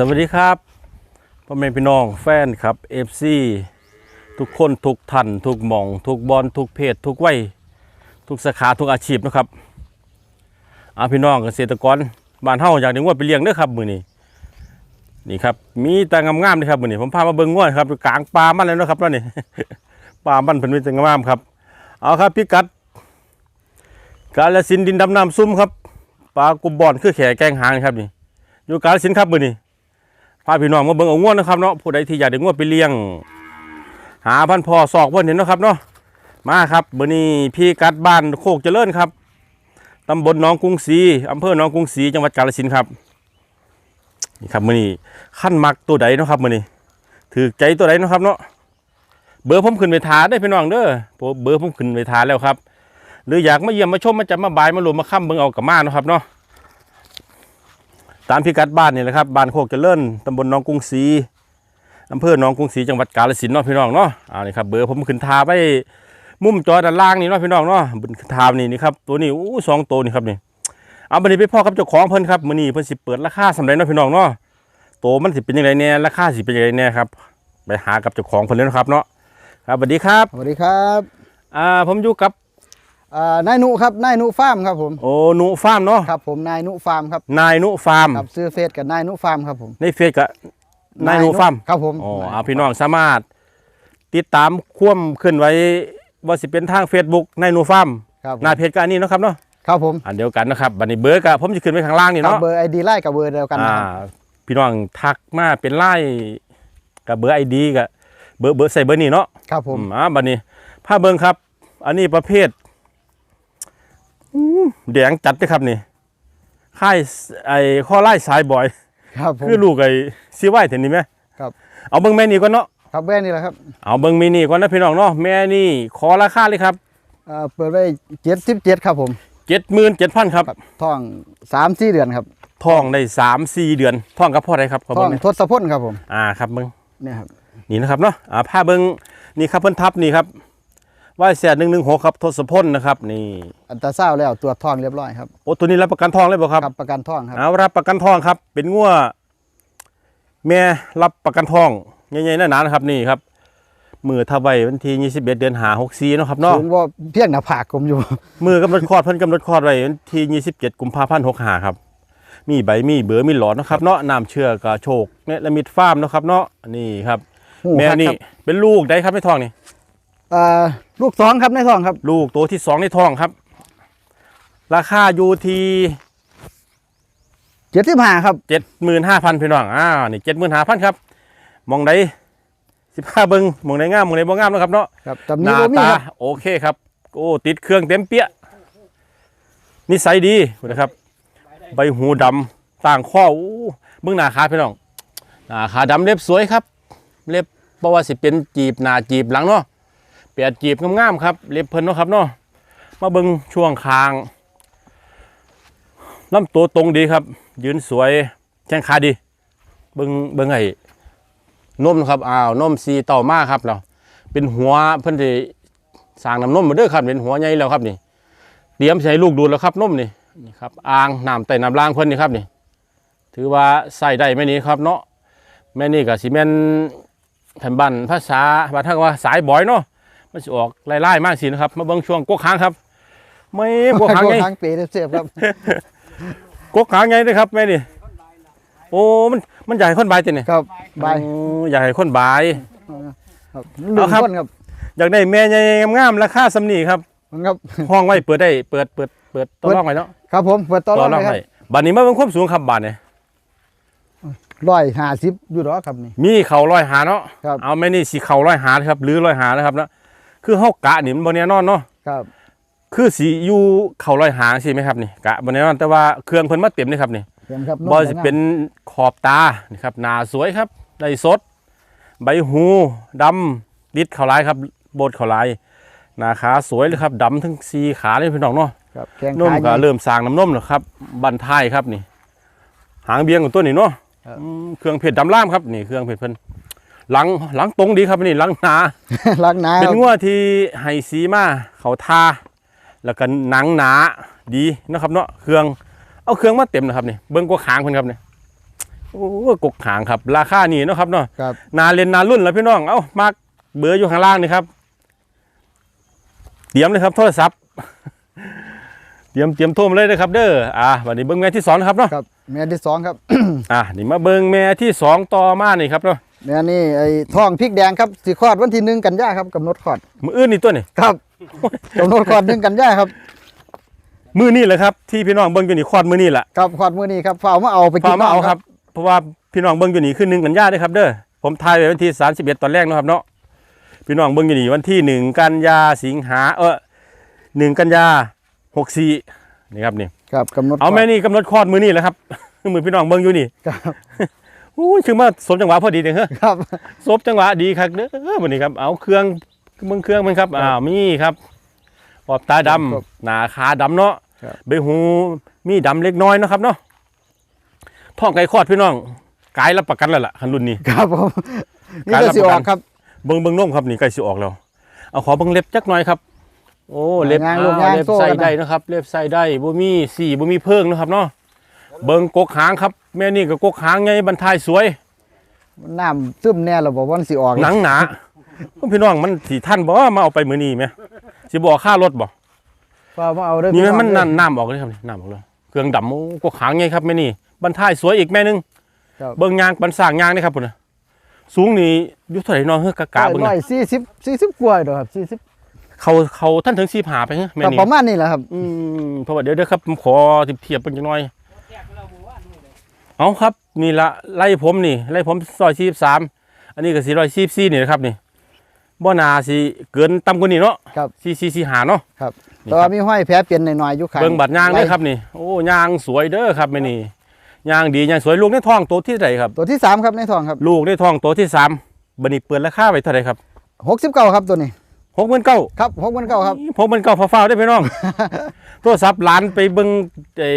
สวัสดีครับพ่อแม่พี่น้องแฟนครับ FC ทุกคนทุกท่านทุกหม่อง ทุกบอลทุกเพศ ทุกวัยทุกสาขาทุกอาชีพนะครับอาพี่น้องเกษตรกรบ้านเฮาอยากได้งวดไปเลี้ยงเด้อครับมื้อนี้นี่ครับมีแต่งามๆเลยครับมื้อนี้ผมพามาเบิ่งงวดครับกลางป่ามันเลยนะครับแล้วนี่ป่ามันเพิ่นมีแต่งามครับเอาครับพิกัดกาลสินดินดำน้ำซุ่มครับปลากุบบอนคือแข่แกงหางครับนี่อยู่กาลสินครับมื้อนี้ พาพี่น้องมาเบิ่งเอาง่วนนะครับเนาะผู้ใดที่อยากได้ง่วนไปเลี้ยง หาพันธุ์พ่อศอกพ่นเห็นนะครับเนาะมาครับมื้อนี้พี่กัดบ้านโคกเจริญครับตำบลหนองกรุงศรีอำเภอหนองกรุงศรีจังหวัดกาฬสินธุ์ครับนี่ครับมือนี้ขั้นมักตัวใดเนาะครับมือนี้ถือใจตัวใดเนาะครับเนาะเบอร์ผมขึ้นไปทาได้พี่น้องเด้อเบอร์ผมขึ้นไปทาแล้วครับ หรืออยากมาเยี่ยมมาชมมาจับมาบายมาหลุมมาค่ำเบิ่งเอากับมาเนาะครับเนาะ ตามพิกัดบ้านนี่แหละครับบ้านโคกเจริญตำบลหนองกรุงศรีอำเภอหนองกรุงศรีจังหวัดกาฬสินธุ์เนาะพี่น้องเนาะเอานี่ครับเบอร์ผมขึ้นทาไว้มุมจอด้านล่างนี่เนาะพี่น้องเนาะบนทานี่นี่ครับตัวนี้อู้สองตัวนี่ครับนี่เอาบันนี้ไปพ่อกับเจ้าของเพิ่นครับมื้อนี้เพิ่นสิเปิดราคาสำหรับเนาะพี่น้องเนาะโตมันสิเป็นยังไงแน่ราคาสิเป็นยังไงแน่ครับไปหากับเจ้าของเพิ่นเลยเนาะครับเนาะครับสวัสดีครับสวัสดีครับอ่าผมอยู่กับอ่า นายนุครับนายนุฟาร์มครับผมโอนุฟาร์มเนาะครับผมนายนุฟาร์มครับนายนุฟาร์มครับซื้อเฟซกับนายนุฟาร์มครับผมในเฟซกับนายหนูฟาร์มครับผมอ๋อเอาพี่น้องสามารถ ติดตามควมขึ้นไว้ว่าสิเป็นทาง Facebook นายหนูฟาร์มครับผมหน้าเพจก็อันนี้เนาะครับเนาะครับผมอันเดียวกันนะครับบัดนี้เบอร์ก็ผมจะขึ้นไว้ข้างล่างนี่ครับเนาะเบอร์ไอดีไล่กับเบอร์เดียวกันนะอ่าครับพี่น้องทักมาเป็นไล่กับเบอร์ไอดีกับเบอร์เบอร์ใส่เบอร์นี้เนาะครับผมอืมอ่าบัดนี้ผ้าเบิงครับ อันนี้ประเภทอื้อ แดงจัดเลยครับนี่ค่ายไอ้ข้อไล่สายบอย ครับผม คือลูกไอ้ซีไว้เห็นนี่ไหมครับ เอาเบิ้งแม่นี่ก่อนเนาะครับแว่นนี่แหละครับเอาเบิ้งมินี่ก่อนนะพี่น้องเนาะแม่นี่ขอราคาเลยครับอ่าเปิดไว้เจ็ดสิบเจ็ดครับผมเจ็ดหมื่นเจ็ดพันครับครับท้องสามสี่เดือนครับท้องได้สามสี่เดือนท้องกับพ่อใดครับขอท้เบิ้องงหน่อยทศพลครับผมอ่าครับเบิ้งเนี่ยครับนี่นะครับเนาะอ่าผ้าเบิ้งนี่ครับเพิ่นทับนี่ครับ ว่าเสียหนึ่งหนึ่งหกครับทศพลนะครับนี่อันตราซาวด์แล้วตรวจท้องเรียบร้อยครับโอ้ตัวนี้รับประกันท้องเลยบ่ครับกับประกันท้องครับเอารับประกันท้องครับ เป็นงัวแม่รับประกันท้องใหญ่ๆหนาๆนะครับนี่ครับมือทาไว้วันที่ 21 เดือนหา64เนาะครับเนาะสูงว่าเพียงหน้าผากผมอยู่ มือกำหนดคลอดเพิ่นกำหนดคลอดไว้วันที่ 27 กุมภาพันธ์65ครับ มีใบมีเบอร์มีหลอดเนาะครับเนาะน้ำเชื่อกระโชกเนี่ยละมิดฟาร์มเนาะครับเนาะนี่ครับหูแม่ครับนี่เป็นลูกได้ครับในท้องนี่อ่า ลูกสองครับในท้องครับ ลูกตัวที่สองในท้องครับ ราคาอยู่ที่เจ็ดสิบห้าครับ75,000พี่น้องอ้าวนี่75,000ครับมองใด15เบิ่งมองใดงามมองใดบ่งามเนาะครับเนาะครับตำหนี้น้าบ่มีตาครับโอเคครับโอ้ติดเครื่องเต็มเปี้ยนิสัยดีนะครับ ใบหูดำต่างข้ออู้เบื้องหน้าขาพี่น้องหน้าขาดำเล็บสวยครับ เล็บเพราะว่าสิเป็นจีบหน้าจีบหลังเนาะเปียดจีบงามๆครับเล็บเพิ่นเนาะครับเนาะมาเบิ่งช่วงคางลำตัวตรงดีครับ ยืนสวยแข้งขาดี เบิ่งเบิ่งไอ้นมครับอ้าวนมสีต่ามาครับเราเป็นหัวเพิ่นที่สร้างน้ำนมมาเด้อครับเป็นหัวใหญ่แล้วครับนี่เตรียมใช้ลูกดูดแล้วครับนมนี่นี่ครับอ่างน้ำใต้น้ำล่างเพิ่นนี่ครับนี่ ถือว่าใส่ได้แม่นี้ครับเนาะแม่นี่ก็สิแม่นแผ่นบ้านภาษาบ้าทักว่าสายบอยเนาะ มันสิออกไล่ๆมากสินะครับ มาเบิ่งช่วงกกค้างครับ ไม่กกค้างไงทางเปรย์เสียบครับกกค้างไงเลยครับแม่นี่โอ้มันมันใหญ่คนบายติเนี่ยครับบายโอ้ใหญ่คนบายครับลืมเอาครับต้นครับอยากได้แม่ใหญ่งามๆราคาสำนีครับมันครับห้องไว้เปิดได้เปิดเปิดเปิดต่อรองไว้เนาะครับผมเปิดต่อรต่อองรองเลยครับไว้บัดนี้มาเป็นความสูงครับบาดเนี่ยร้อยห้าสิบอยู่หรอครับนี่มีเข่าร้อยหาเนาะครับเอาแม่นี่สีเข่าร้อยหานะครับหรือร้อยหานะครับนะ คือเฮากะนี่มันบ่แน่นอนเนาะครับ คือสีอยู่เข่าร้อยหาสิไหมครับนี่กะบ่แน่นอนแต่ว่าเครื่องเพิ่นมาเต็มนี่ครับนี่เห็นครับบ่สิเป็นขอบตานี่ครับหน้าสวยครับได้สด ใบหูดำดิดเข่าลายครับโบดเข่าลายหน้าขาสวยเลยครับดำทั้งสี่ขาเลยพี่น้องเนาะครับแข้งนมขาก็เริ่มสร้างน้ำนมแล้วครับบันท้ายครับนี่ หางเบียงของตัวนี้เนาะครับอืมเครื่องเพชรดำล่ามครับนี่เครื่องเพชรเพิ่น หลังหลังตรงดีครับนี่หลังหนารักหนาเป็นครับงัวที่ไฮซีมาเขาทาแล้วก็หนังหนาดีนะครับเนาะเครื่องเอาเครื่องมาเต็มนะครับนี่เบิ้งกว่าขางเพิ่นครับนี่โอ้ยกกหางครับ ราคานี่เนาะครับเนาะครับนาเล่นนารุ่นแล้วพี่น้องเอ้ามาร์กเบอร์อยู่ข้างล่างนี่ครับเตรียมเลยครับโทรศัพท์เตรียมเตรียมโทรมาเลยนะครับ เด้ออ่าวันนี้เบิ้งแม่ที่สองนะครับเนาะครับแม่ที่สองครับ อ่านี่มาเบิ้งแม่ที่สองต่อมานี่ครับเนาะ แม่นี่ไอ้ทองพริกแดงครับสิคลอดวันที่หนึ่งกันยาครับกำหนดคลอดมืออื่นนี่ตัวนี่ครับกำหนดคลอดหนึ่งกันยาครับมือนี่แหละครับที่พี่น้องเบิ้งอยู่นี่คลอดมือนี่แหละครับคลอดมื้อนี้ครับฝ้ากมาเอาไปกิพานมาเอาครับ เพราะว่าพี่น้องเบิ้งอยู่นี่คือหนึ่งกันยาเด้อครับเด้อผมทายไว้วันที่31ตอนแรกเนาะครับเนาะพี่น้องเบิ้งอยู่นี่วันที่หนึ่งกันยาสิงหาเออหนึ่งกันยาหกสี่นี่ครับนี่ครับกำหนดเอาแม่นี่กำหนดคลอดมือนี่แหละครับมือพี่น้องเบิ้งอยู่นี่ครับ อู้ยคือมาสมจังหวะพอดีเด้อเฮ้อครับ สมจังหวะดีครับเด้อวันนี้ครับ เอาเครื่องเบิ้งเครื่องมันครับอ้าวมีครับปอบตาดำหน้าขาดำเนาะครับ ใบหูมีดำเล็กน้อยเนาะครับเนาะท้องไก่คลอดพี่น้องกายรับประกันแล้วล่ะคันรุ่นนี้ ครับผมนี่การก็รับสิประอกัอนกครับ เบิ้งเบิ้งนมครับนี่ใกล้สิออกแล้วเอาขอเบิ้งเล็บจักหน่อยครับ โอ้เล็บงานอ้าวลูกงานเล็บโซ่ใส่กันนะ ได้นะครับ เล็บใส่ได้บ่มีสีบ่มีเพิ่งนะครับเนาะ เบิ้งกกหางครับ แม่นี่ก็กกหางไงบรรทายสวยน้ำซึมแน่เราบอกว่ามันสิออกหนังหนาพี่น้องมันสิท่านบ่มาเอาไปมื้อนี้ไหมสิบ่เอาค่ารถบ่ฝ้ากมาเอาเด้อนี่พี่องมันเด้อน้ำน้ำออกเลยครับนี่น้ำออกเลยเครื่องดำโอ้กกหางไงครับแม่นี่บรรทายสวยอีกแม่นึงครับเบิ้งยางบันสร้างยางนี่ครับพุ่นน่ะสูงนี่อยู่เท่าไหร่น้องเฮ้อกะกะเบิ่งร้น่ะอยสี่สิบสี่สิบกว่าเด้อครับสี่สิบเขาเขาท่านถึงสีผาไปเฮ้ยแม่ก็นี่ประมาณนี้แหละครับอืมเพราะว่าเดี๋ยวเดี๋ยวครับผมขอเทียบเป็นจังหน่อย เอาครับนี่ละไล่ผมนี่ไล่ผมซอยชีพสามอันนี้ก็สี่ร้อยชีพสี่นี่นะครับนี่บ่นาสิเกินต่ำกว่านี้เนาะครับสี่สี่สี่หาเนาะครับนี่แต่ครัว่าบมีห้อยแผลเปลี่ยนหน่อยๆอยู่ข้างเบิ่งบัดยางเด้อครับนี่โอ้ยางสวยเด้อครับแม่นี่ยางดียางสวยลูกในท้องตัวที่เท่าไหร่ครับ ตัวที่สามครับในทองครับ ลูกในท้องตัวที่สามบัดนี้เปิดราคาไว้เท่าไหร่ครับหกสิบเก้าครับตัวนี้ หกหมื่นเก้าครับหกพันเก้าครับผมมันเก่าฟ้าวๆได้อพี่น้องโทรศัพท์หลานไปเบิ่งไอ้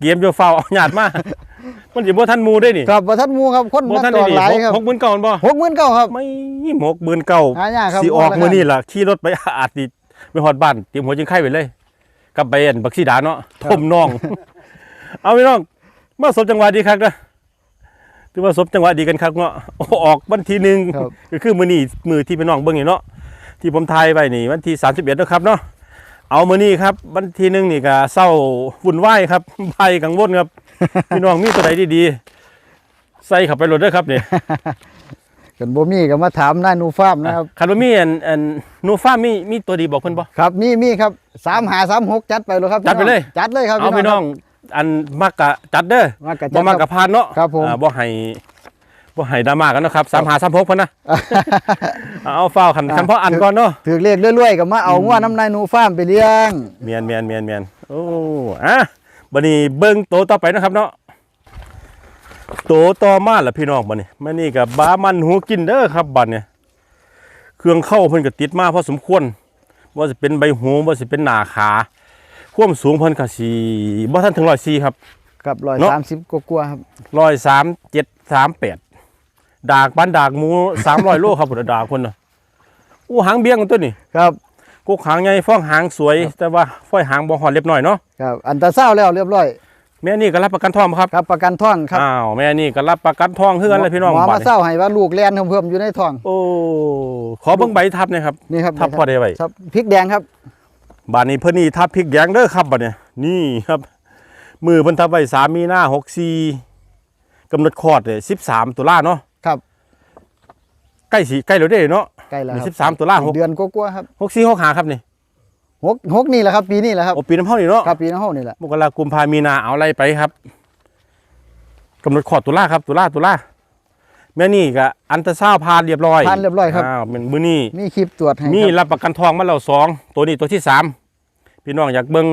เกมโยฟ้าวเอาหยาดมามันสิบ่ทันหมูได้นี่ครับบ่ทันหมูครับคนบ่มาทันจได้องนี่หลายครับหกหมื่นเก่าบ่หกหมื่นเก้าครับไม่หกหมื่นเก่าหายากครับสิออกบ่ราคามื้อนี้ล่ะขี่รถไปอาจสิไปฮอดบ้านเตรียมหัวจิงไข่ไปเลยกลับไปอันบักสีดาเนาะทมน้อง เอาพี่น้องมาสมจังหวะดีครับนะถือว่าสมจังหวะดีกันครับเนาะออกวันที่หนึ่งครับก็คือมื้อนี้มื้อที่พี่น้องเบิ่งนี่เนาะ ที่ผมทายไว้นี่วันที่31เนาะครับเนาะเอามื้อนี้ครับวันที่หนึ่งนี่ก็เศร้าวุ่นวายครับภัยกังวลครับพี่น้องมีตัวใดดีๆใส่เข้าไปโหลดเด้อครับนี่กันบ่มีก็มาถามนายหนูฟาร์มนะครับคันว่ามีอันอันนูฟ้ามีมีตัวดีบอกเพิ่นบ่ครับมีมีครับสามหาสามหกจัดไปเลยครับจัดไปเลยจัดเลยครับเอาพี่น้องอันมักกะจัดเด้อมากระบ่จัดมักกะพานเนาะครับผมอ่าบ่ให้ บ่ให้ดราม่ากันเนาะครับ3 5 3 6พิ่นนะเอาฟ้าวคันคันพออันก่อนเนาะถือเลขเรื่อยๆก็มาเอางัวน้ำนายหนูฟาร์มไปเลี้ยงเมียนเมียนเมียนเมียนโอ้อะบัดนี้เบิ่งโตต่อไปนะครับเนาะโตต่อมาล่ะพี่น้องบัดนี้มันนี่ก็บามันหูกินเด้อครับบัดเนี่ยเครื่องเข้าเพิ่นก็ติดมาพอสมควรว่าจะเป็นใบหูว่าจะเป็นหน้าขาความสูงเพิ่นก็สิบ่ทันถึง104ครับครับร้อยเนาะสามสิบกว่าๆครับร้อยสามเจ็ดสามแปด ดากบ้านดากหมูสามร้อยโลครับผมดากคนน่ะอู้หางเบี้ยงกันตัวนี่ครับกุกหางใหญ่ฟ้องหางสวย แต่ว่าฝ้อยหางบ่หอนเล็บหน่อยเนาะครับอันตราเศร้าแล้วเรียบร้อยแม่นี่ก็รับประกันทองบ่ครับครับประกันท้องครับอ้าวแม่นี่ก็รับประกันทองเฮือนเลยพี่น้องหมอบัมาดเศร้าให้ว่าลูกแลนเพิ่มๆอยู่ในท้อง โอ้ขอเบิ่งใบทับหนะครับนี่ครับทับพอได้ไว้ครับพริกแดงครับบาดนี้เพิ่นนี่ทับพริกแดงเด้อครับบัดเนี่ยนี่ครับ มือเพิ่นทับไว้3มีนา64กำหนดคลอดเลย13ตุลาเนาะครับใก ล้สิใกล้แล้วเด้เนาะใกล้แล้วคนี่รับ13ตุลาหกเดือนกว่าๆครับ64 65ครับนี่หกหกนี่แหละครับ ปีนี้แหละครับโอ้ปีน้ำเฮานี่เนาะครับปีน้ำเฮานี่แหละมกรากุมภามีนาเอาอะไรไปครับกำหนดขอดตุลาครับ ตุลาตุลาแม่นี่ก็อันตราซาวด์ผ่านเรียบร้อยผ่านเรียบร้อยครับอ้าวเป็นมือนี่มีคลิปตรวจให้มีครับรับประกันทองมาแล้วสองตัวนี้ตัวที่สามพี่น้องอยากเบิ้ง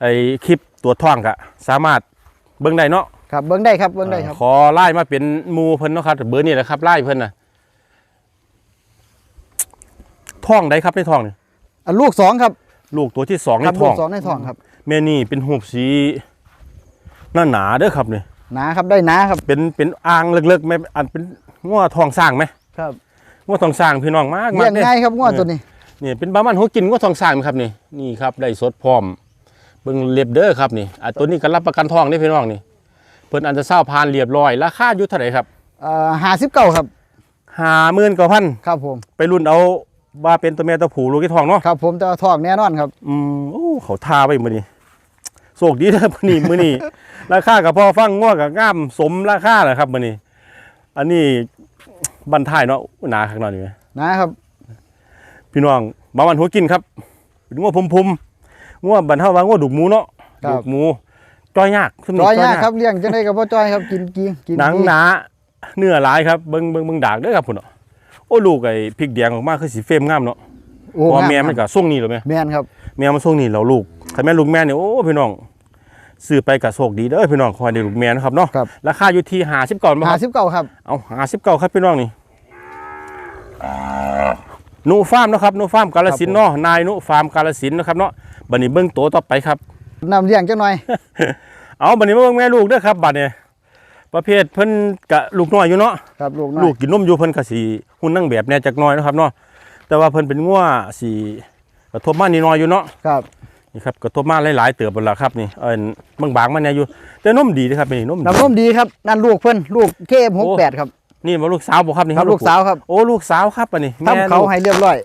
ไอ้คลิปตัวจทองก็สามารถเบิ้งได้เนาะครับเบิ้งได้ครับเบิ้งได้ครับขอไล่มาเป็นหมูเพิ่นเนาะครับเบอร์นี่แหละครับไล่เพิ่นน่ะ ท้องได้ครับในท้องนี่อันลูกสองครับลูกตัวที่สองคในรับท้ลูอกงสองในท้องครับแม่นี่เป็นหูบสีหน้าหนาเด้อครับนี่หนาครับได้หนาครับเป็นเป็นอ่างเล็กๆไหมอันเป็นง้อทองสร้างไหมครับง้อทองสร้างพี่น้องมากเลี้มายกงเด้ง่ายครับงวดตัวนี้นี่เป็นบ้ามันหัวกินง้อทองสร้างไหมครับนี่นี่ครับได้สดพร้อมเบิ่งเล็บเด้อครับนี่อะตัวนี้ก็รับประกันทองนี่พี่น้องนี่เพิ่นอันจะเศร้าพานเรียบร้อยราคาอยู่เท่าไหร่ครับเอ่อห้าสิบเก้าครับห้าหมื่นกว่าพันครับผมไปรุ่นเอา ว่าเป็นตัวแม่ตัวผู้ลูกที่ทองเนาะครับ ผมแต่ว่าทองแน่นอนครับ อืมโอ้เขาทาไว้มื้อนี้โชคดีเด้อมื้อนี้มื้อนี้ราคากับพอฟังง้อกับงามสมราคาแหละครับมื้อนี้อันนี้บันท้ายเนาะอู้หนาข้างนอกนี่แหมนะครับ พี่น้องบางวันหัวกินครับเป็นง้อพุมๆง้อบันเทาว่าง้อดุกหมูเนาะครับดุกหมูจ้อยยากซุ่มจนี้อยยากครับเลี้ยงจังไดก็บ่จอยครับกินกีกินหนังกีหนาเนื้อหลายครับเบิ่งเบิ่งเบิ่งดากเด้อครับพุ่นเนาะ โอ้ลูกไอ้พริกแดงออกมาคือสีเฟรมงามเนาะโอ้เพราะว่าแม่งามันก็ส่งนี่เหรอแม่แม่นครับแม่มันส่งนี่เราลูกถ้าแม่ลูกแม่เนี่ยโอ้พี่น้องซื้อไปกับโชคดีเด้อพี่น้องคอยได้ลูกแม่นะครับเนาะครับ ราคาอยู่ที่50ก่อนบ่คห้ารับสิบเก้าครับ เอา59ครับพี่น้องนี่นุฟาร์มเนาะครับนุฟาร์มกาลสินธุ์เนาะนายนุฟาร์มกาลสินธุ์นะครับเนาะบัดนี้เบิ่งโตวต่อไปครับ นำเลี้ยงจังหน่อย เอาบัดนี้มาเบิ่งแม่ลูกเด้อครับบัดนี้ ประเภทเพิ่นกะลูกน้อยอยู่เนาะครับลูกน้อยลูกกินนมอยู่เพิ่นก็สิหุ่นนั่งแบบแหน่จักหน้อยเนาะครับเนาะแต่ว่าเพิ่นเป็นงัวสิกระทบมานี่น้อยอยู่เนาะครับนี่ครับกระทบมาหลายๆเติบหมดแล้วครับนี่เอิ้นบางๆมันเนี่ยอยู่แต่นมดีนะครับนี่นมดีน้ำนมดีครับนั่นลูกเพิ่นลูกเคมหกแปดครับนี่มาลูกสาวบ่ครับนี่ครับลูกสาวครับโอ้ลูกสาวครับอันนี้แม่ทำเขาลูกให้เรียบร้อย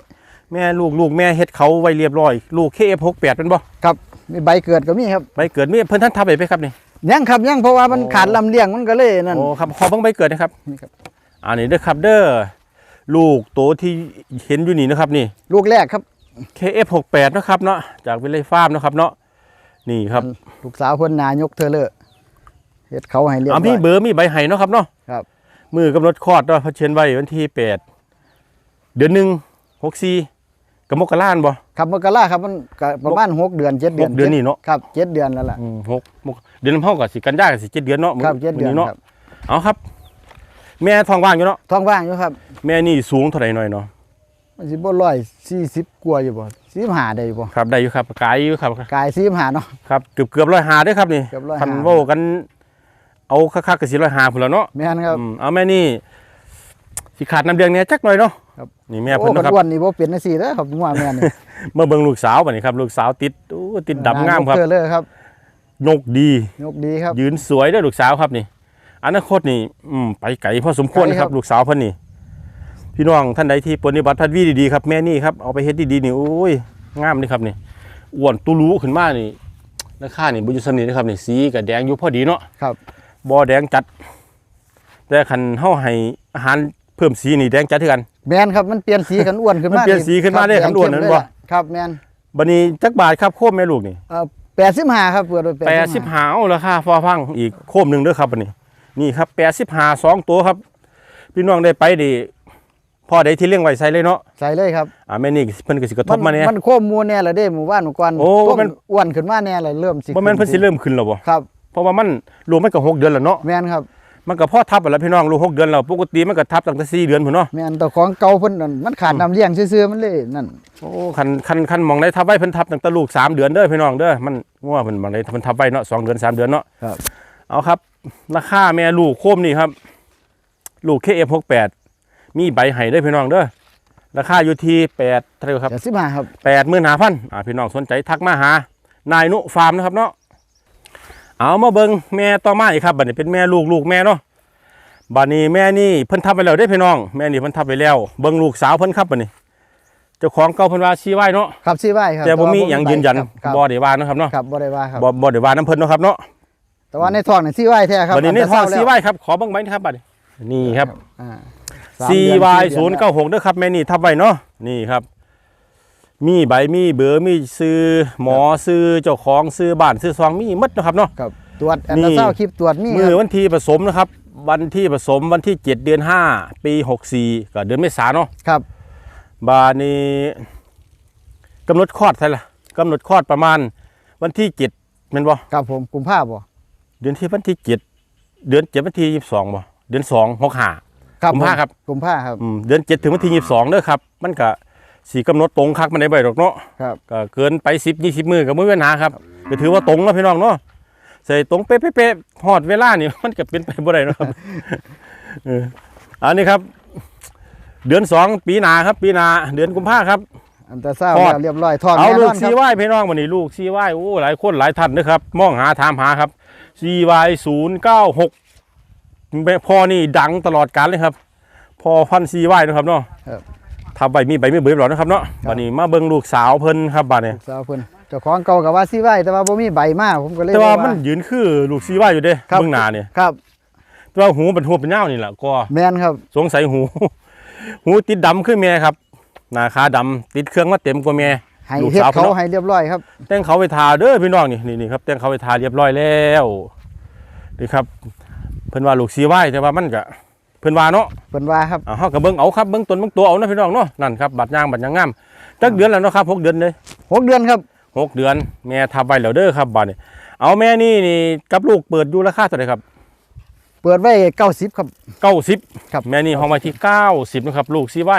แม่ลูกลูกแม่เฮ็ดเขาไว้เรียบร้อย ลูก KF68 เป็นบ่ครับมีใบเกิดก็มีครับใบเกิดมีเพิ่นท่านทับไปไปครับนี่ ยังครับยังเพราะว่ามันโอ้ขาดลำเลี้ยงมันก็เลยนั่นโอ้ครับขอเบิ่งใบเกิดนะครับนี่ครับอันนี้เด้อครับเด้อลูกโตที่เห็นอยู่นี่นะครับนี่ ลูกแรกครับ KF68 นะครับเนาะจากวิเลยฟาร์มนะครับเนาะนี่ครับลูกสาวเพิ่นนายกเธอเลอเฮ็ดเขาให้เรียบร้เอาอยมีเบอร์มีใบไห้เนาะครับเนาะครับ มือกำหนดคลอดเนาะเขาเชิญไว้วันที่แปดเดือนหนึ่งหกสี่ กมกราคมบ่ ครับมกราครับมันก็ประมาณหกเดือนเจ็ดเดือนหกเดือนนี่เนาะ ครับเจ็ดเดือนแล้วล่ะ อืมหกมกเดือนเท่ากับสิกันยากับสิเจ็ดเดือนเนาะครับมื้เจ็ดเดือนมื้เนาะครับ เอาครับ แม่ท้องว่างอยู่เนาะท้องว่างอยู่ครับ แม่นี่สูงเท่าไหร่หน่อยเนาะมันสิบ่ร้อยสี่สิบกว่าอยู่บ่สี่สิบห้าได้อยู่บ่ครับได้อยู่ครับกายอยู่ครับ กายสี่สิบห้าเนาะ ครับเกือบเกือบร้อยหาด้วยครับนี่เกือบ150คันเว่ากัน เอาคักๆกับสิร้อยหาพุ่นแล้วเนาะแม่นครับ อืมเอาแม่นี่สิขาดน้ำเดืองเนี่ยจักหน่อยเนาะ ครับนี่แม่โอ้เพิ่นคนนะครับอ้วนนี่บ่เป็นจังซี่เด้อครับผมว่าแม่นี่เมื่อเบิ่งลูกสาวบัดนี้ครับ ลูกสาวติดโอ้ติดดำงามครับนยกเธอเลยครับนกดียกดีครับ ยืนสวยเด้วยลูกสาวครับนี่อนาคตนี่อืมไปไกลพอสมควรไกลนะคครัรับบลูกสาวเพิ่นนี่พี่น้องท่านใดที่ปฏิบัติพัดวีดีๆครับแม่นี่ครับเอาไปเฮ็ดดีๆนี่โอ้ยงามนี่ครับนี่อ้วนตุลูขึ้นมานี่ราคานี่บุญสำนีนะครับนี่สีกับแดงอยู่พอดีเนาะครับบ่แดงจัด แต่คันเฮาให้อาหาร เพิ่มสีนี่แดงจัดคือกัน แม่นครับมันเปลี่ยนสีกันอ้วนขึ้นมามันเปลี่ยนสีขึ้นมาครับได้ขันอ้วนนั่นบ่ ครับแม่นบัดนี้จักบาทครับโคมแม่ลูกนี่เอ่อ85ครับเปิดไว้แปดสิบ85หาเอาราคาฟอฟังอีกโคมหนึ่งเด้อครับอันนี้ นี่ครับแปดสิบหาสองตัวครับพี่น้องได้ไปดีพ่อได้ที่เลี้ยงไว้ใส่เลยเนาะใส่เลยครับอ่าแม่นี่เพิ่นก็สิกระทบมาเนี่ยมันโคมมูลแน่ละเด้หมู่บ้านหมู่กวนโอ้ต้นมันอ้วนขึ้นมาแน่ละเริ่มสิบ่แม่นเพิ่นสิเริ่มขึ้นแล้วบ่ครับเพราะว่ามันรวมมันก็หกเดือนแล้วเนาะแม่นครับ มันก็พ่อทับแล้วพี่น้องลูกหกเดือนแล้วปกติมันก็ทับตั้งแต่สี่เดือนพุ่นเนาะแม่นแต่ของเก่าเพิ่นนั่นมันขาดน้ำเลี้ยงซื่อๆมันเลยนั่นโอ้คันคันคันมองได้ทับไว้เพิ่นทับตั้งแต่ลูกสามเดือนเด้อพี่น้องเด้อมันงัวเพิ่นมองได้เพิ่นทับไว้เนาะสองเดือนสามเดือนเนาะครับเอาครับ ราคาแม่ลูกโคมนี่ครับ ลูก KF68 มีใบไห้เด้อพี่น้องเด้อราคาอยู่ที่8เท่าไหร่ครับแต่สิบห้าครับแปดหมื่นห้าพันอ่าพี่น้องสนใจทักมาหานายนุฟาร์มนะครับเนาะ เอามาเบิงแม่ต่อมาอีกครับบัดนี้เป็นแม่ลูกลูกแม่เนาะบัดนี้แม่นี่เพิ่นทับไปแล้วได้อพี่น้อง แม่นี่เพิ่นทับไปแล้วเบิงลูกสาวเพิ่นครับบัดนี้เจ้าของเก่าเพิ่นว่าชี้ไว้เนาะครับสิไว้ครับแต่บ่มีหยังยืนยันครับครับบ่ได้ว่านะครับเนาะครับบ่ได้ว่าครับบ่บ่ได้ว่าน้ำเพิ่นเนาะครับเนาะแต่ว่าในท้องนี่สิไว้แท้ครับบัดนี้ในแต่ท้องเศร้าชี้แล้วไว้ครับขอเบิ่งใบนะครับบัดนี้นี่ครับอ่าสามเดือน CY สี่0เดือน9 6เด้อครับแม่นี่ทับไว้เนาะนี่ครับ มีใบมีเบอร์มีซื้อหมอซื้อเจ้าของซื้อบ้านซื้อซองมีหมดเนาะครับเนาะครับตรวจแอนนี่ตราซาวด์คลิปตรวจมีมืคอรับวันที่ผสมนะครับ วันที่ผสมวันที่ 7 เดือน 5 ปี 64ก็เดือนเมษาเนาะครับ บานี้กำหนดคลอดใช่ละกำหนดคลอดประมาณวันที่7แม่นบ่ครับผมกุมภาพันธ์บ่เดือนที่วันที่7เดือน7วันที่22บ่เดือน2 65ครับกุมภาครับกุมภาครับอืมเดือน7ถึงวันที่22เด้อครับ มันก็ สีกำหนดตรงคักมันได้บ่ดอกเนาะครับก็เกินไป10 20มื้อก็บ่มีปัญหาครับก็ถือว่าตรงเนาะพี่น้องเนาะใส่ตรงเป๊ะๆๆฮอดเวลานี่มันก็เป็นไปบ่ได้เนาะครับเอออันนี้ครับ เดือนสองปีหนาครับ ปีหนาเดือนกุมภาครับ อันตราซาวด์คลอดแล้วเรียบร้อยท้องเอาแน่ลูนกอนคซีรับไหว้พี่น้องวันนี้ลูกซีไหว้โอ้หลายคนหลายท่านนะครับมองหาถามหาครับ CY 0 9 6พ่อนี่ดังตลอดกาลเลยครับ พอพัน CY นะครับเนาะ ครับทำใบมีใบมีเบื่อหรอกนะครับเนาะบัดนี้มาเบิ่งลูกสาวเพิ่นครับบัดนี้สาวเพิ่นเจ้าของเก่ากับว่าสิไว้แต่ว่าบ่มีใบมาผมก็เลยแต่ว่าบอกมันยืนคือลูก CY อยู่เด้ครับเบิ่งหน้าเนี่ยครับแต่ว่าหูเป็นหูเป็นยาวนี่แหละก็แมนครับ สงสัยหู หูติดดำคือแม่ครับหน้าขาดำติดเครื่องมาเต็มกว่าแม่ให้ลูกเฮ็ดสาวเพิ่นเขาเนาะให้เรียบร้อยครับ แต่งเขาไปทาเด้อพี่น้องนี่นี่นี่ครับแต่งเขาไปทาเรียบร้อยแล้วนี่ครับ เพิ่นว่าลูกซีไว้แต่ว่ามันก็ เพิ่นว่าเนาะเพิ่นว่าครับอ่าเฮาก็เบิ่งเอาครับเบิ่งต้นเบิ่งตัวเอานะพี่น้องเนาะนั่นครับบัดยางบัดยางงามจักเดือนแล้วเนาะครับหกเดือนเลยหกเดือนครับหกเดือน แม่ทับไว้แล้วเด้อครับบัดนี้เอาแม่นี่นี่กับลูกเปิดอยู่ราคาเท่าไหร่ครับ เปิดไว้90ครับ90ครับแม่นี่ห้องไว้ที่90นะครับลูกซีไว้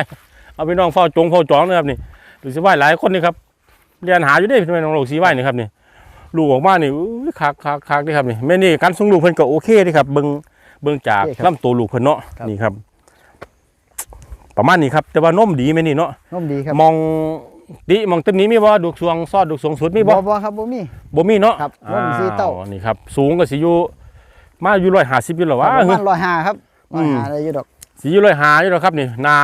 เอาพี่น้องเฝ้าจงเฝ้าจองนะครับนี่ลูกซีไว้หลายคนนี่ครับเรียนหาอยู่เด้พี่น้องลูกซีไว้นี่ครับนี่ลูกออกมานี่อุ้ยคักคักคักเด้ครับนี่แม่นี่การส่งลูกเพิ่นก็โอเคเด้ครับเบิ่ง เบิ่งจากโอเคครับลำตัวลูกเพิ่นเนาะครับ นี่ครับ ประมาณนี้ครับ แต่ว่านมดีแม่นี่เนาะนมดีครับมองดิมองเต็มนี้มีบ่ดูกสวงซอดดูกสวงสุดมีบ่บ่บ่ครับบ่มี บ่มีเนาะครับนมสีเต้า อ้วนี่ครับ สูงก็สิอยู่มาอยู่150อยู่แล้วครัวะบประมาณ105ครับอืม105ได้อยู่ดอกสิอยู่105อยู่แล้วครับนี่นา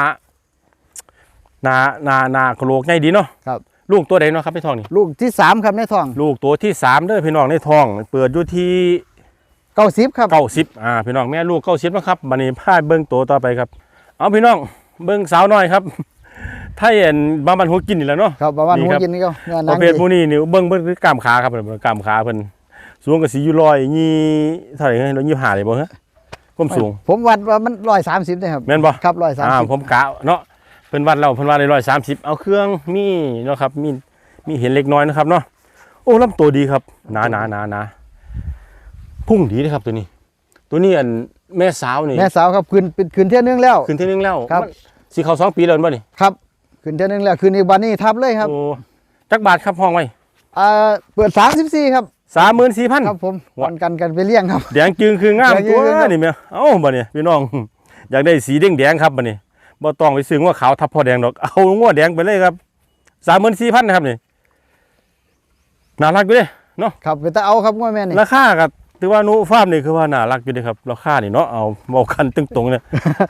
นานานาโคโลกใหญ่ดีเนาะครับ ลูกตัวใดเนาะครับพี่ทองนี่ ลูกที่สามครับในท้อง ลูกตัวที่สามเด้อพี่น้องในท้อง เปิดอยู่ที่ 90ครับเก้าสิบอ่าพี่น้องแม่ลูกเก้าสิบนะครับบันนี้พาเบิ้งตัวต่อไปครับ เอาพี่น้องเบิ้งสาวน้อยครับไทยเอ็นบางบันหัวกินนี่แหล้วเนาะครับประมาณนี่หัวครับกินนี่ก็เนื้อหปนัระงเภทดีพวกนี้นี่เบิ้งเบิ้งคือกล้ามขาครับเพิ่นกล้ามขาเพิ่นสูงกับสีอยู่ร้อยยี่เท่าไหร่เฮ้ยร้อยยี่ห้าเลยบ่ฮะผมสูง ผมวัดว่ามัน130ได้ครับแม่นบ่ครับอ่า130ผมกะเนาะเพิ่นวัดเราเพิ่นวัดได้ร้อยสามสิบเอาเครื่องมีเนาะครับมีมีเห็นเล็กน้อยนะครับเนาะโอ้ลำตัวดีครับหนาหนาหนาหนา พุ่งดีนะครับ ตัวนี้ ตัวนี้อันแม่สาวนี่แม่สาวครับขึ้นเป็นขึ้นเที่ยนึงแล้ว ขึ้นที่นึงแล้วครับ มันสิเขาสองปีแล้วบ่นี่ครับขึ้นเที่ยนึงแล้วขึ้นอีกวันนี้ทับเลยครับโอ้จักบาทครับห้องไว้อ่าเปิด 34 ครับ สามหมื่นสี่พัน ครับผมวันกันกันไปเลี้ยงครับ แดงจึงคืองามแดงจึตังวคือครับนี่แม่เอ้าบ่เนี่ยพี่น้อง อยากได้สีแดงแดงๆครับบ่นี่บ่ต้องไปซื้องัวขาวทับพ่อแดงดอกเอางัวแดงไปเลยครับสามหมื่นสี่พันนะครับนี่น่ารักอยู่เด้เนาะครับไปตาเอาครับง้อแม่นี่ราคาก็ ถือว่าหนูฟาร์มนี่คือว่าน่ารักอยู่เด้ครับราคานี่เนาะเอาเว้ากันตึงตรงๆเนี่ย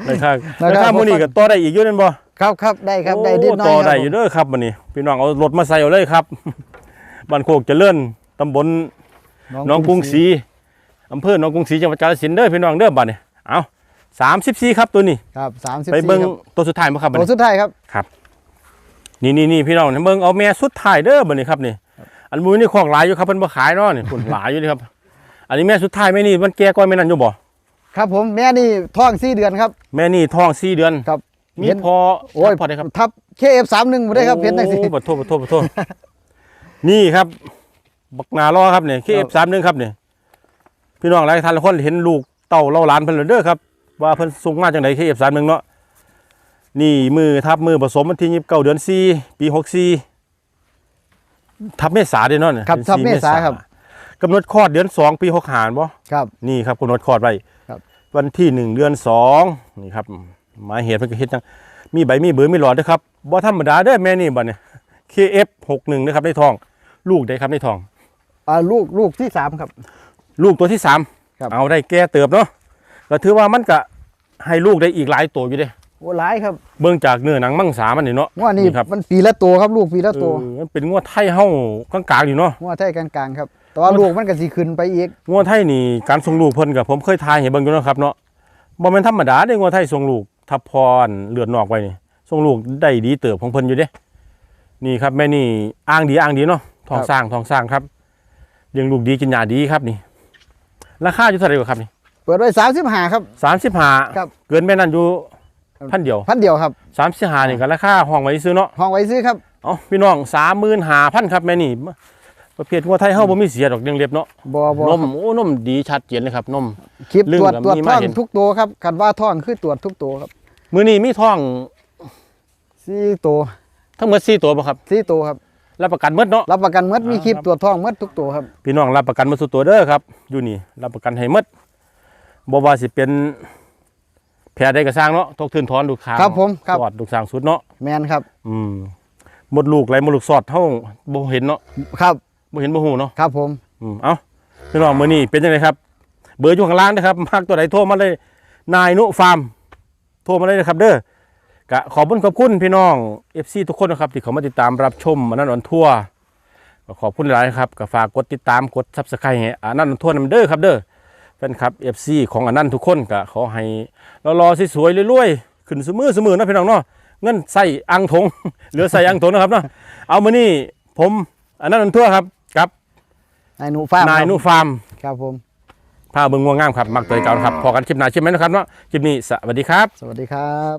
ราคาราคามื้อนี้ก็ต่อได้อีกอยู่นั่นบ่ครับครับได้ครับได้นิดหน่อยโต่อครับได้อยู่เด้อครับบัดนี้พี่น้องเอารถมาใส่เอาเลยครับบ้านโคกเจริญตำบลหน้องกรุงศรีอำเภอหนองกรุงศรีจังหวัดกาฬสินธุ์เด้อพี่น้องเด้อบัดนี้เอา34ครับตัวนี้ครับสามสิบไปเบิ่งตัวสุดท้ายบ่ครับบัดตัวนี้สุดท้ายครับ นี่นี่นี่พี่น้องเบิ่งเอาแม่สุดท้ายเด้อบัดนี้ครับนี่อันมูนี่ของหลายอยู่ครับเพิ่นบ่ขายเนาะนี่คนหลายอยู่นี่ครับ อันนี้แม่สุดท้ายแม่นี่มันแก่กว่าแม่นั้นอยู่บ่ครับผมแม่นี่ท้องสี่เดือนครับ แม่นี่ท้อง4เดือนครับมีเห็นพอโอ้ยพอได้ครับทับเคเอฟสามหนึ่งได้ครับเพชรจังสิโอ้ขอโทษขอโทษขอโทษนี่ครับ บักนาล้อครับเนี่ยเคครัเอบฟสามหนึ่งครับเนี่ยพี่น้องหลายท่านหลายคนเห็นลูกเต่าเล่าหลานเพิ่นแล้วเด้อครับ ว่าเพิ่นส่งมาจังไดเคเอฟสามหนึ่งเนาะนี่มือทับมือผสมวันที่ยี่สิบเก้าเดือนสี่ปีหกสี่ทับเมษาเด้อเนาะเนี่ยครับดือนทับสี่เมษาครับ กำหนดคลอดเดือนสองปีหกหานบ่ครับ นี่ครับกำหนดคลอดไว้ครับ วันที่หนึ่งเดือนสองนี่ครับหมายเหตุเพิ่นก็เฮ็ดจังมีใบมีเบอร์มีหลอดเด้อครับบ่ธรรมดาเด้อแม่นี่บัดเนี่ย KF61 นะครับในท้อง ลูกได้ครับในท้อง อ่าลูกลูกที่สามครับ ลูกตัวที่สามครับ เอาได้แก่เติบเนาะก็ถือว่ามันก็ให้ลูกได้อีกหลายตัวอยู่เด้โอ้หลายครับเบิ่งจากเนื้อหนังมังสามันนี่เนาะง้อนี่ครับมันปีละตัวครับลูกปีละตัวเออมันเป็นงวดไทยเฮากลางๆอยู่เนาะง้อไทยกลางๆครับ แต่ว่าลูกมันก็สิขึ้นไปอีกงวดไทยนี่การส่งลูกเพิ่นกับผมเคยทายให้เบิ่งอยู่เนาะครับเนาะบ่แม่นธรรมดาเด้งวดไทยส่งลูกทับพรเลือดนอกไว้นี่ส่งลูกได้ดีเติบของเพิ่นอยู่เด้ นี่ครับแม่นี่อ้างดีอ้างดีเนาะทองสร้างทองสร้างครับเลี้ยงลูกดีกินยาดีครับนี่ ราคาอยู่เท่าไหร่กว่าครับนี่ เปิดไว้สามสิบห้าครับสามสิบห้าครับ เกินแม่นั่นอยู่พันเดียวพันเดียวครับสามสิบห้านี่ก็ราคาห้องไว้ซื้อเนาะห้องไว้ซื้อครับเอ๋อพี่น้องสามหมื่นห้าพันครับแม่นี่ ประเภทงัวไทยเฮาบ่มีเสียดอกเลี้ยงเล็บเนาะบอบอนมโอ้นมดีชัดเจนเลยครับนมคลิปลึ่งตรวจกับตรวจมีท้มาองเห็นทุกตัวครับคันว่าท้องคือตรวจทุกตัวครับ มื้อนี้มีท้องสี่ตัวทั้งหมด4ตัวบ่ครับสี่ตัวครับรับประกันหมดเนาะรับประกันหมดมีอ่าคลิปครับตรวจท้องหมดทุกตัวครับพี่น้องรับประกันหมดสุดตัวเด้อครับอยู่นี่รับประกันให้หมดบ่ว่าสิเป็นแผลใดก็สร้างเนาะทกทืนถอนดูกขางครับผมครับสอดดูกสร้างสุดเนาะแมนครับ อืมหมดลูกไหลหมดลูกสอดเฮาบ่เห็นเนาะครับ บ่เห็นบ่ฮู้เนาะครับผมอืมเอาพี่น้องมื้อนี้เป็นยังไงครับ เบอร์อยู่ข้างล่างนะครับมากตัวไหนโทรมาเลย นายนุฟาร์มโทรมาเลยนะครับ เด้อกะขอบคุณขอบคุณพี่น้อง FC ทุกคนนะครับที่เขามาติดตามรับชมอันนั้นออนทัวร์ก็ขอบคุณหลายนะครับก็ฝากกดติดตามกด Subscribe ให้อันนั้นออนทัวร์นำเด้อครับเด้อแฟนคลับ FC ของอันนั้นทุกคนก็ขอให้รอๆสวยๆรวยๆขึ้นเสมอเสมอนะพี่น้องเนาะเงินใส่อังถงเหลือใส่อังถงนะครับเนาะเอามื้อนี้ผมอันนั้นออนทัวร์ครับ กับนายหนูฟ้าร์มนายนุฟาร์มครับผมผ้าเบิ่งง่วงงามครับ มักตัวเก่าครับ พอกันคลิปหน้าคลิปไหมนะครับเนาะคลิปนี้สวัสดีครับ สวัสดีครับ